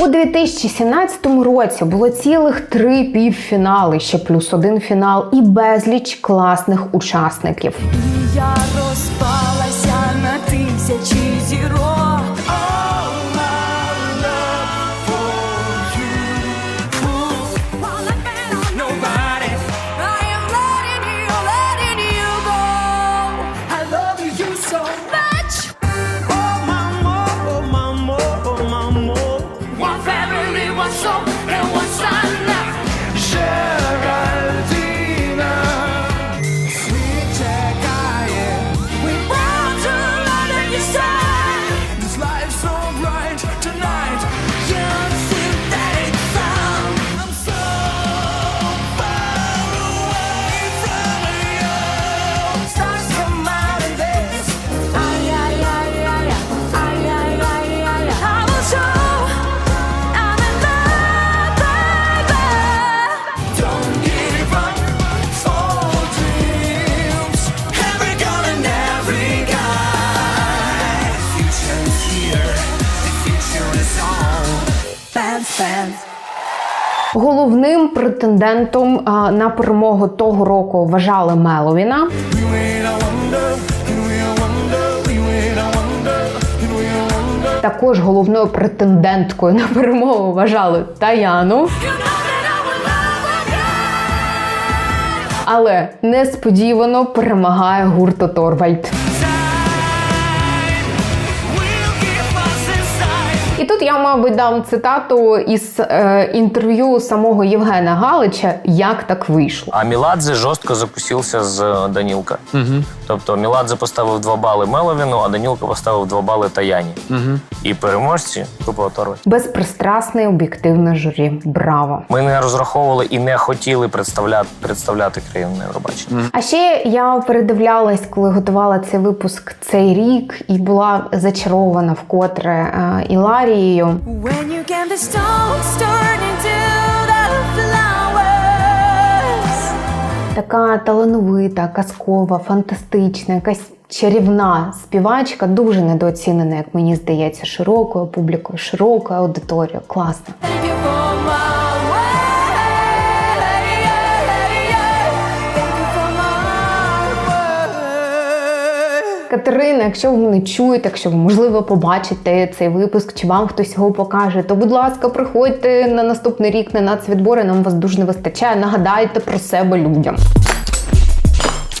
У 2017 році було цілих три півфінали, ще плюс один фінал і безліч класних учасників. Я fans, fans. Головним претендентом на перемогу того року вважали Меловіна. Також головною претенденткою на перемогу вважали Таяну. Але несподівано перемагає гурт Торвальд. Я, мабуть, дам цитату із е, інтерв'ю самого Євгена Галича, як так вийшло. А Міладзе жорстко запустився з е, Данілка. Угу. Тобто Міладзе поставив 2 бали Меловіну, а Данілка поставив 2 бали Таяні. Угу. І переможці група Оторви. Безпристрасне об'єктивне журі. Браво! Ми не розраховували і не хотіли представляти, представляти країну на Євробаченні. А ще я передивлялась, коли готувала цей випуск цей рік, і була зачарована вкотре е, Іларією. Flowers Така талановита, казкова, фантастична, якась чарівна співачка, дуже недооцінена, як мені здається, широкою публікою, широкою аудиторією. Класно. Катерина, якщо ви мене чуєте, якщо ви можливо побачите цей випуск, чи вам хтось його покаже, то будь ласка, приходьте на наступний рік на нацвідбори. Нам вас дуже не вистачає. Нагадайте про себе людям.